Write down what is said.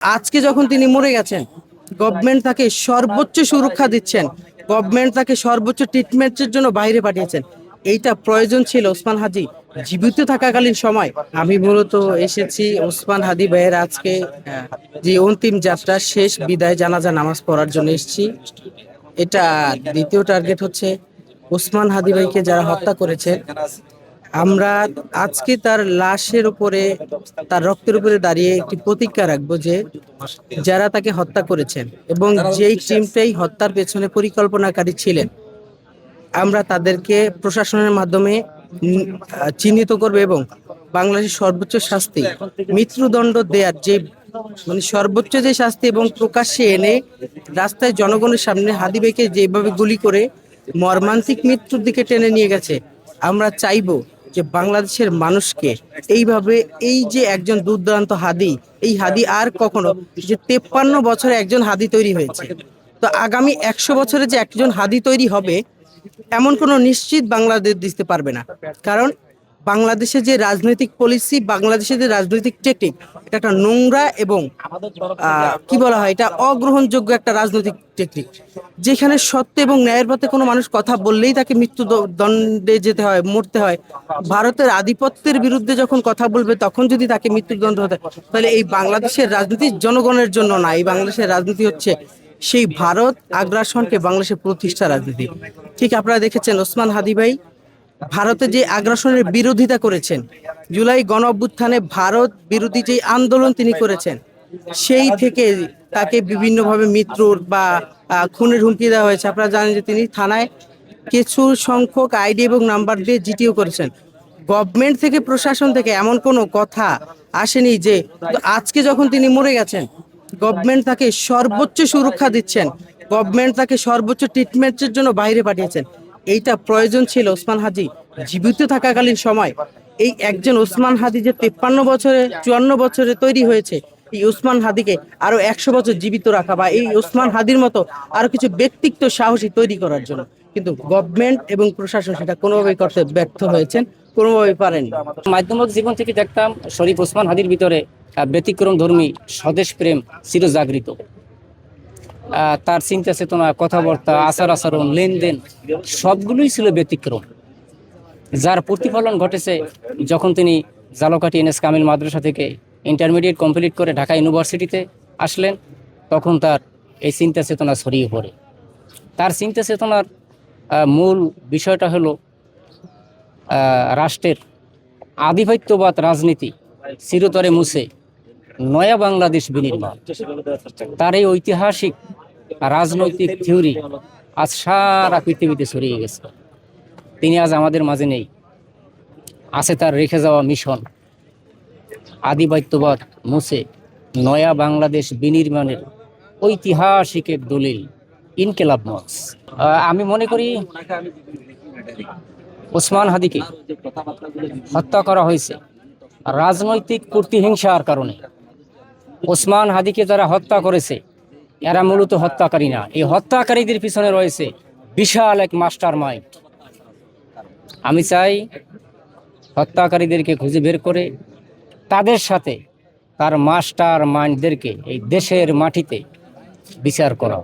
আজকে যখন তিনি মরে গেছেন গভর্নমেন্ট তাকে সর্বোচ্চ সুরক্ষা দিচ্ছেন গভর্নমেন্ট তাকে সর্বোচ্চ ট্রিটমেন্টের জন্য বাইরে পাঠিয়েছেন। এইটা প্রয়োজন ছিল ওসমান হাজি। জীবিত থাকাকালীন সময় আমি মূলত এসেছি ওসমান হাদি ভাইয়ের আজকে যে অন্তিম যাত্রা, শেষ বিদায় জানাজা নামাজ পড়ার জন্য এসেছি। এটা দ্বিতীয় টার্গেট হচ্ছে ওসমান হাদি ভাইকে যারা হত্যা করেছে আমরা আজকে তার লাশের উপরে, তার রক্তের উপরে দাঁড়িয়ে একটি প্রতিজ্ঞা রাখব যে যারা তাকে হত্যা করেছেন এবং যেই টিমটাই হত্যার পেছনে পরিকল্পনাকারী ছিলেন, আমরা তাদেরকে প্রশাসনের মাধ্যমে চিহ্নিত করবে এবং বাংলাদেশের সর্বোচ্চ শাস্তি, মৃত্যুদণ্ড দেয়ার যে মানে সর্বোচ্চ যে শাস্তি এবং প্রকাশ্যে এনে রাস্তায় জনগণের সামনে হাদিবেকে যেভাবে গুলি করে মর্মান্তিক মৃত্যুর দিকে টেনে নিয়ে গেছে, আমরা চাইব যে বাংলাদেশের মানুষকে এইভাবে এই যে একজন দুর্দান্ত হাদি, এই হাদি আর কখনো যে তেপ্পান্ন বছরে একজন হাদি তৈরি হয়েছে। তো আগামী একশো বছরে যে একজন হাদি তৈরি হবে, এমন কোনো নিশ্চিত বাংলাদেশ দিতে পারবে না। কারণ বাংলাদেশের যে রাজনৈতিক পলিসি বাংলাদেশের যে রাজনৈতিক টেকনিক এটা একটা নোংরা এবং কি বলা হয়, এটা অগ্রহণযোগ্য একটা রাজনৈতিক টেকনিক যেখানে সত্য এবং ন্যায়ের পথে কোনো মানুষ কথা বললেই তাকে মৃত্যু দণ্ডে যেতে হয়, মরতে হয়। ভারতের আধিপত্যের বিরুদ্ধে যখন কথা বলবে, তখন যদি তাকে মৃত্যুদণ্ড হতে তাহলে এই বাংলাদেশের রাজনীতি জনগণের জন্য না। এই বাংলাদেশের রাজনীতি হচ্ছে সেই ভারত আগ্রাসনকে বাংলাদেশের প্রতিষ্ঠা রাজনীতি। ঠিক আপনারা দেখেছেন ওসমান হাদি ভাই ভারতে যে আগ্রাসনের বিরোধিতা করেছেন, জুলাই গণ অভ্যুত্থানে ভারত বিরোধী যে আন্দোলন তিনি করেছেন, সেই থেকে তাকে বিভিন্নভাবে মৃত্যুর বা খুনের হুমকি দেওয়া হয়েছে। আপনারা জানেন যে তিনি থানায় কিছু সংখ্যক আইডি এবং নাম্বার দিয়ে জিটিও করেছেন। গভর্নমেন্ট থেকে প্রশাসন থেকে এমন কোনো কথা আসেনি যে, আজকে যখন তিনি মরে গেছেন, গভর্নমেন্ট তাকে সর্বোচ্চ সুরক্ষা দিচ্ছেন, গভর্নমেন্ট তাকে সর্বোচ্চ ট্রিটমেন্টের জন্য বাইরে পাঠিয়েছেন। এইটা প্রয়োজন ছিল ওসমান হাজি। জীবিত থাকাকালীন সময় এই একজন ওসমান হাদি যে তেপ্পান্ন বছরে চুয়ান্ন বছরে তৈরি হয়েছে এই ওসমান হাদিকে আরও একশো বছর জীবিত রাখা বা এই ওসমান হাদির মতো আরও কিছু ব্যক্তিত্ব সাহসী তৈরি করার জন্য। কিন্তু গভর্নমেন্ট এবং প্রশাসন সেটা কোনোভাবেই করতে ব্যর্থ হয়েছেন কোনোভাবেই পারেনি। মাধ্যমিক জীবন থেকে দেখতাম শরীফ ওসমান হাদির ভিতরে ব্যতিক্রম ধর্মী স্বদেশ প্রেম চিরজাগৃত। আহ, তার চিন্তা চেতনা কথাবার্তা আচার আচরণ লেনদেন, সবগুলোই ছিল ব্যতিক্রম। যার প্রতিফলন ঘটেছে যখন তিনি জালকাটি এনএস কামিল মাদ্রাসা থেকে ইন্টারমিডিয়েট কমপ্লিট করে ঢাকা ইউনিভার্সিটিতে আসলেন, তখন তার এই চিন্তা চেতনা ছড়িয়ে পড়ে। তার চিন্তা চেতনার মূল বিষয়টা হলো রাষ্ট্রের আধিপত্যবাদ রাজনীতি চিরতরে মুছে নয়া বাংলাদেশ বিনির্মাণ। তার এই ঐতিহাসিক রাজনৈতিক থিওরি আজ সারা পৃথিবীতে ছড়িয়ে গেছে। তিনি আজ আমাদের মাঝে নেই। আছে তার রেখে যাওয়া মিশন। আধিপত্যবাদ মুছে নয়া বাংলাদেশ বিনির্মাণের ঐতিহাসিক দলিল ইনকেলাব আহ, আমি মনে করি ওসমান হাদিকে হত্যা করা হয়েছে রাজনৈতিক প্রতিহিংসার কারণে। ওসমান হাদিকে যারা হত্যা করেছে এরা মূলত হত্যাকারী না এই হত্যাকারীদের পিছনে রয়েছে বিশাল এক মাস্টার মাইন্ড আমি চাই হত্যাকারীদেরকে খুঁজে বের করে তাদের সাথে তার মাস্টার মাইন্ডদেরকে এই দেশের মাটিতে বিচার করা